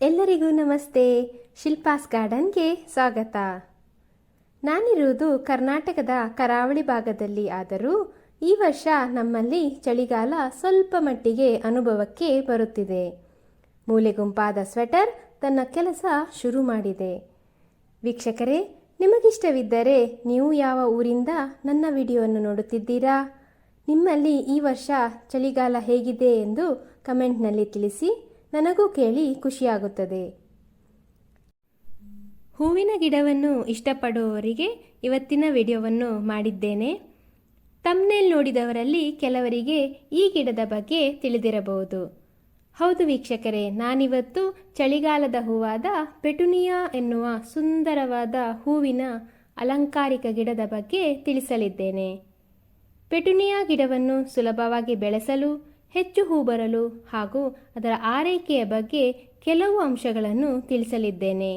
ಎಲ್ಲರಿಗೂ ನಮಸ್ತೆ. ಶಿಲ್ಪಾಸ್ ಗಾರ್ಡನ್ಗೆ ಸ್ವಾಗತ. ನಾನಿರುವುದು ಕರ್ನಾಟಕದ ಕರಾವಳಿ ಭಾಗದಲ್ಲಿ ಆದರೂ ಈ ವರ್ಷ ನಮ್ಮಲ್ಲಿ ಚಳಿಗಾಲ ಸ್ವಲ್ಪ ಮಟ್ಟಿಗೆ ಅನುಭವಕ್ಕೆ ಬರುತ್ತಿದೆ. ಮೂಲೆಗುಂಪಾದ ಸ್ವೆಟರ್ ತನ್ನ ಕೆಲಸ ಶುರು ಮಾಡಿದೆ. ವೀಕ್ಷಕರೇ, ನಿಮಗಿಷ್ಟವಿದ್ದರೆ ನೀವು ಯಾವ ಊರಿಂದ ನನ್ನ ವಿಡಿಯೋವನ್ನು ನೋಡುತ್ತಿದ್ದೀರಾ? ನಿಮ್ಮಲ್ಲಿ ಈ ವರ್ಷ ಚಳಿಗಾಲ ಹೇಗಿದೆ ಎಂದು ಕಮೆಂಟ್ನಲ್ಲಿ ತಿಳಿಸಿ, ನನಗೂ ಕೇಳಿ ಖುಷಿಯಾಗುತ್ತದೆ. ಹೂವಿನ ಗಿಡವನ್ನು ಇಷ್ಟಪಡುವವರಿಗೆ ಇವತ್ತಿನ ವಿಡಿಯೋವನ್ನು ಮಾಡಿದ್ದೇನೆ. ತಮ್ನೇಲ್ ನೋಡಿದವರಲ್ಲಿ ಕೆಲವರಿಗೆ ಈ ಗಿಡದ ಬಗ್ಗೆ ತಿಳಿದಿರಬಹುದು. ಹೌದು ವೀಕ್ಷಕರೇ, ನಾನಿವತ್ತು ಚಳಿಗಾಲದ ಹೂವಾದ ಪೆಟುನಿಯಾ ಎನ್ನುವ ಸುಂದರವಾದ ಹೂವಿನ ಅಲಂಕಾರಿಕ ಗಿಡದ ಬಗ್ಗೆ ತಿಳಿಸಲಿದ್ದೇನೆ. ಪೆಟುನಿಯಾ ಗಿಡವನ್ನು ಸುಲಭವಾಗಿ ಬೆಳೆಸಲು, ಹೆಚ್ಚು ಹೂ ಬರಲು ಹಾಗೂ ಅದರ ಆರೈಕೆಯ ಬಗ್ಗೆ ಕೆಲವು ಅಂಶಗಳನ್ನು ತಿಳಿಸಲಿದ್ದೇನೆ.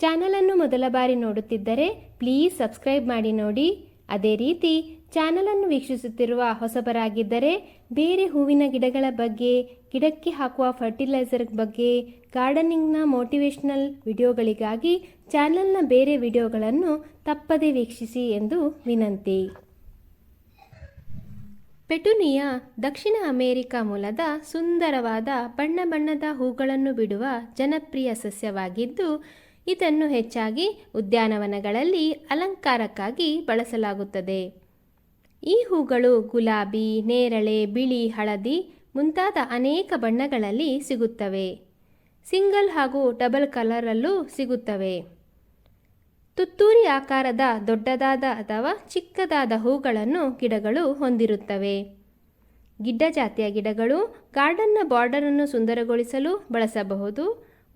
ಚಾನಲನ್ನು ಮೊದಲ ಬಾರಿ ನೋಡುತ್ತಿದ್ದರೆ ಪ್ಲೀಸ್ ಸಬ್ಸ್ಕ್ರೈಬ್ ಮಾಡಿ ನೋಡಿ. ಅದೇ ರೀತಿ ಚಾನಲನ್ನು ವೀಕ್ಷಿಸುತ್ತಿರುವ ಹೊಸಬರಾಗಿದ್ದರೆ ಬೇರೆ ಹೂವಿನ ಗಿಡಗಳ ಬಗ್ಗೆ, ಗಿಡಕ್ಕೆ ಹಾಕುವ ಫರ್ಟಿಲೈಸರ್ ಬಗ್ಗೆ ಗಾರ್ಡನಿಂಗ್ನ ಮೋಟಿವೇಶ್ನಲ್ ವಿಡಿಯೋಗಳಿಗಾಗಿ ಚಾನಲ್ನ ಬೇರೆ ವಿಡಿಯೋಗಳನ್ನು ತಪ್ಪದೇ ವೀಕ್ಷಿಸಿ ಎಂದು ವಿನಂತಿ. ಪೆಟುನಿಯಾ ದಕ್ಷಿಣ ಅಮೆರಿಕ ಮೂಲದ ಸುಂದರವಾದ ಬಣ್ಣ ಬಣ್ಣದ ಹೂಗಳನ್ನು ಬಿಡುವ ಜನಪ್ರಿಯ ಸಸ್ಯವಾಗಿದ್ದು, ಇದನ್ನು ಹೆಚ್ಚಾಗಿ ಉದ್ಯಾನವನಗಳಲ್ಲಿ ಅಲಂಕಾರಕ್ಕಾಗಿ ಬಳಸಲಾಗುತ್ತದೆ. ಈ ಹೂಗಳು ಗುಲಾಬಿ, ನೇರಳೆ, ಬಿಳಿ, ಹಳದಿ ಮುಂತಾದ ಅನೇಕ ಬಣ್ಣಗಳಲ್ಲಿ ಸಿಗುತ್ತವೆ. ಸಿಂಗಲ್ ಹಾಗೂ ಡಬಲ್ ಕಲರಲ್ಲೂ ಸಿಗುತ್ತವೆ. ತುತ್ತೂರಿ ಆಕಾರದ ದೊಡ್ಡದಾದ ಅಥವಾ ಚಿಕ್ಕದಾದ ಹೂಗಳನ್ನು ಗಿಡಗಳು ಹೊಂದಿರುತ್ತವೆ. ಗಿಡ್ಡ ಜಾತಿಯ ಗಿಡಗಳು ಗಾರ್ಡನ್ನ ಬಾರ್ಡರನ್ನು ಸುಂದರಗೊಳಿಸಲು ಬಳಸಬಹುದು.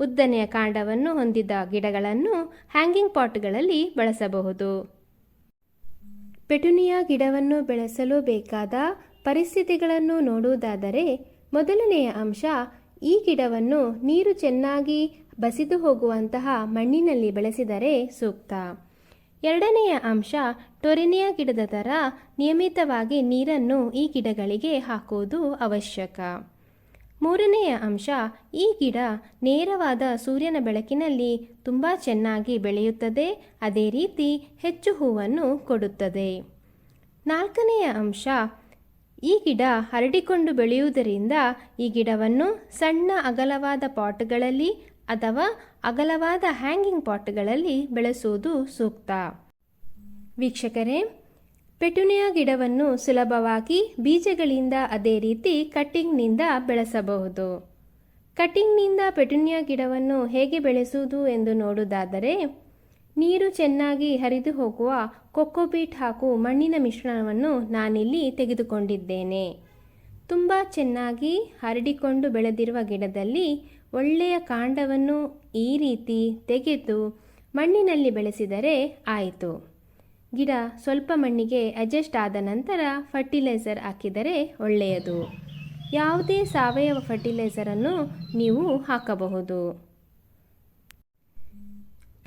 ಉದ್ದನೆಯ ಕಾಂಡವನ್ನು ಹೊಂದಿದ ಗಿಡಗಳನ್ನು ಹ್ಯಾಂಗಿಂಗ್ ಪಾಟ್ಗಳಲ್ಲಿ ಬಳಸಬಹುದು. ಪೆಟುನಿಯಾ ಗಿಡವನ್ನು ಬೆಳೆಸಲು ಬೇಕಾದ ಪರಿಸ್ಥಿತಿಗಳನ್ನು ನೋಡುವುದಾದರೆ, ಮೊದಲನೆಯ ಅಂಶ ಈ ಗಿಡವನ್ನು ನೀರು ಚೆನ್ನಾಗಿ ಬಸಿದು ಹೋಗುವಂತಹ ಮಣ್ಣಿನಲ್ಲಿ ಬೆಳೆಸಿದರೆ ಸೂಕ್ತ. ಎರಡನೆಯ ಅಂಶ, ಟೊರಿನಿಯ ಗಿಡದ ಥರ ನಿಯಮಿತವಾಗಿ ನೀರನ್ನು ಈ ಗಿಡಗಳಿಗೆ ಹಾಕುವುದು ಅವಶ್ಯಕ. ಮೂರನೆಯ ಅಂಶ, ಈ ಗಿಡ ನೇರವಾದ ಸೂರ್ಯನ ಬೆಳಕಿನಲ್ಲಿ ತುಂಬ ಚೆನ್ನಾಗಿ ಬೆಳೆಯುತ್ತದೆ, ಅದೇ ರೀತಿ ಹೆಚ್ಚು ಹೂವನ್ನು ಕೊಡುತ್ತದೆ. ನಾಲ್ಕನೆಯ ಅಂಶ ಈ ಗಿಡ ಹರಡಿಕೊಂಡು ಬೆಳೆಯುವುದರಿಂದ ಈ ಗಿಡವನ್ನು ಸಣ್ಣ ಅಗಲವಾದ ಪಾಟ್ಗಳಲ್ಲಿ ಅಥವಾ ಅಗಲವಾದ ಹ್ಯಾಂಗಿಂಗ್ ಪಾಟ್ಗಳಲ್ಲಿ ಬೆಳೆಸುವುದು ಸೂಕ್ತ. ವೀಕ್ಷಕರೇ, ಪೆಟುನಿಯಾ ಗಿಡವನ್ನು ಸುಲಭವಾಗಿ ಬೀಜಗಳಿಂದ ಅದೇ ರೀತಿ ಕಟ್ಟಿಂಗ್ನಿಂದ ಬೆಳೆಸಬಹುದು. ಕಟ್ಟಿಂಗ್ನಿಂದ ಪೆಟುನಿಯಾ ಗಿಡವನ್ನು ಹೇಗೆ ಬೆಳೆಸುವುದು ಎಂದು ನೋಡುವುದಾದರೆ ನೀರು ಚೆನ್ನಾಗಿ ಹರಿದು ಹೋಗುವ ಕೊಕ್ಕೋಬೀಟ್ ಹಾಗೂ ಮಣ್ಣಿನ ಮಿಶ್ರಣವನ್ನು ನಾನಿಲ್ಲಿ ತೆಗೆದುಕೊಂಡಿದ್ದೇನೆ. ತುಂಬ ಚೆನ್ನಾಗಿ ಹರಡಿಕೊಂಡು ಬೆಳೆದಿರುವ ಗಿಡದಲ್ಲಿ ಒಳ್ಳೆಯ ಕಾಂಡವನ್ನು ಈ ರೀತಿ ತೆಗೆದು ಮಣ್ಣಿನಲ್ಲಿ ಬೆಳೆಸಿದರೆ ಆಯಿತು. ಗಿಡ ಸ್ವಲ್ಪ ಮಣ್ಣಿಗೆ ಅಡ್ಜಸ್ಟ್ ಆದ ನಂತರ ಫರ್ಟಿಲೈಸರ್ ಹಾಕಿದರೆ ಒಳ್ಳೆಯದು. ಯಾವುದೇ ಸಾವಯವ ಫರ್ಟಿಲೈಸರನ್ನು ನೀವು ಹಾಕಬಹುದು.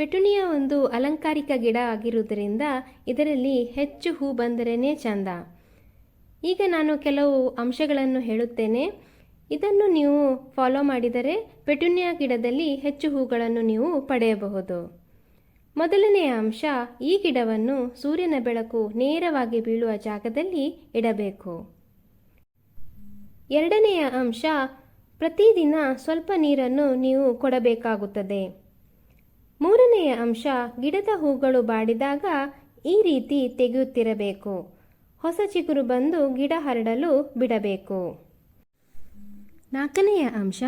ಪೆಟುನಿಯಾ ಒಂದು ಅಲಂಕಾರಿಕ ಗಿಡ ಆಗಿರುವುದರಿಂದ ಇದರಲ್ಲಿ ಹೆಚ್ಚು ಹೂ ಬಂದರೇ ಚಂದ. ಈಗ ನಾನು ಕೆಲವು ಅಂಶಗಳನ್ನು ಹೇಳುತ್ತೇನೆ. ಇದನ್ನು ನೀವು ಫಾಲೋ ಮಾಡಿದರೆ ಪೆಟುನಿಯಾ ಗಿಡದಲ್ಲಿ ಹೆಚ್ಚು ಹೂಗಳನ್ನು ನೀವು ಪಡೆಯಬಹುದು. ಮೊದಲನೆಯ ಅಂಶ, ಈ ಗಿಡವನ್ನು ಸೂರ್ಯನ ಬೆಳಕು ನೇರವಾಗಿ ಬೀಳುವ ಜಾಗದಲ್ಲಿ ಇಡಬೇಕು. ಎರಡನೆಯ ಅಂಶ, ಪ್ರತಿದಿನ ಸ್ವಲ್ಪ ನೀರನ್ನು ನೀವು ಕೊಡಬೇಕಾಗುತ್ತದೆ. ಮೂರನೆಯ ಅಂಶ, ಗಿಡದ ಹೂಗಳು ಬಾಡಿದಾಗ ಈ ರೀತಿ ತೆಗೆಯುತ್ತಿರಬೇಕು. ಹೊಸ ಚಿಗುರು ಬಂದು ಗಿಡ ಹರಡಲು ಬಿಡಬೇಕು. ನಾಲ್ಕನೆಯ ಅಂಶ,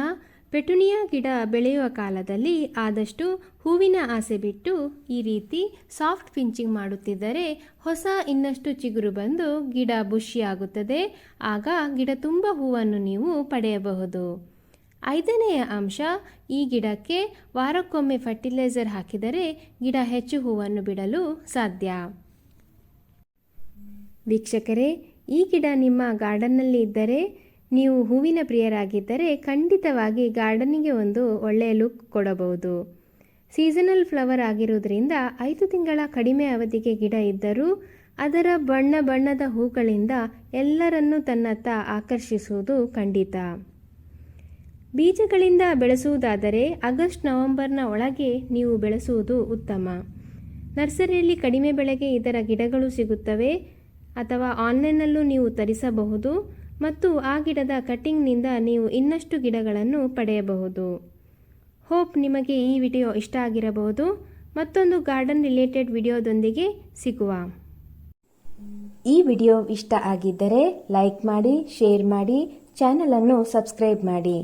ಪೆಟುನಿಯಾ ಗಿಡ ಬೆಳೆಯುವ ಕಾಲದಲ್ಲಿ ಆದಷ್ಟು ಹೂವಿನ ಆಸೆ ಬಿಟ್ಟು ಈ ರೀತಿ ಸಾಫ್ಟ್ ಪಿಂಚಿಂಗ್ ಮಾಡುತ್ತಿದ್ದರೆ ಹೊಸ ಇನ್ನಷ್ಟು ಚಿಗುರು ಬಂದು ಗಿಡ ಬುಷಿಯಾಗುತ್ತದೆ. ಆಗ ಗಿಡ ತುಂಬ ಹೂವನ್ನು ನೀವು ಪಡೆಯಬಹುದು. ಐದನೆಯ ಅಂಶ, ಈ ಗಿಡಕ್ಕೆ ವಾರಕ್ಕೊಮ್ಮೆ ಫರ್ಟಿಲೈಸರ್ ಹಾಕಿದರೆ ಗಿಡ ಹೆಚ್ಚು ಹೂವನ್ನು ಬಿಡಲು ಸಾಧ್ಯ. ವೀಕ್ಷಕರೇ, ಈ ಗಿಡ ನಿಮ್ಮ ಗಾರ್ಡನ್ನಲ್ಲಿ ಇದ್ದರೆ, ನೀವು ಹೂವಿನ ಪ್ರಿಯರಾಗಿದ್ದರೆ ಖಂಡಿತವಾಗಿ ಗಾರ್ಡನಿಗೆ ಒಂದು ಒಳ್ಳೆಯ ಲುಕ್ ಕೊಡಬಹುದು. ಸೀಸನಲ್ ಫ್ಲವರ್ ಆಗಿರುವುದರಿಂದ ಐದು ತಿಂಗಳ ಕಡಿಮೆ ಅವಧಿಗೆ ಗಿಡ ಇದ್ದರೂ, ಅದರ ಬಣ್ಣ ಬಣ್ಣದ ಹೂಗಳಿಂದ ಎಲ್ಲರನ್ನೂ ತನ್ನತ್ತ ಆಕರ್ಷಿಸುವುದು ಖಂಡಿತ. ಬೀಜಗಳಿಂದ ಬೆಳೆಸುವುದಾದರೆ ಆಗಸ್ಟ್ ನವೆಂಬರ್ನ ಒಳಗೆ ನೀವು ಬೆಳೆಸುವುದು ಉತ್ತಮ. ನರ್ಸರಿಯಲ್ಲಿ ಕಡಿಮೆ ಬೆಲೆಗೆ ಇದರ ಗಿಡಗಳು ಸಿಗುತ್ತವೆ ಅಥವಾ ಆನ್ಲೈನ್ನಲ್ಲೂ ನೀವು ತರಿಸಬಹುದು ಮತ್ತು ಆ ಗಿಡದ ಕಟ್ಟಿಂಗ್ನಿಂದ ನೀವು ಇನ್ನಷ್ಟು ಗಿಡಗಳನ್ನು ಪಡೆಯಬಹುದು. ಹೋಪ್ ನಿಮಗೆ ಈ ವಿಡಿಯೋ ಇಷ್ಟ ಆಗಿರಬಹುದು. ಮತ್ತೊಂದು ಗಾರ್ಡನ್ ರಿಲೇಟೆಡ್ ವಿಡಿಯೋದೊಂದಿಗೆ ಸಿಗುವ. ಈ ವಿಡಿಯೋ ಇಷ್ಟ ಆಗಿದ್ದರೆ ಲೈಕ್ ಮಾಡಿ, ಶೇರ್ ಮಾಡಿ ಚಾನಲನ್ನು ಸಬ್ಸ್ಕ್ರೈಬ್ ಮಾಡಿ.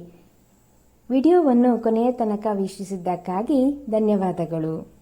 ವಿಡಿಯೋವನ್ನು ಕೊನೆಯ ತನಕ ವೀಕ್ಷಿಸಿದ್ದಕ್ಕಾಗಿ ಧನ್ಯವಾದಗಳು.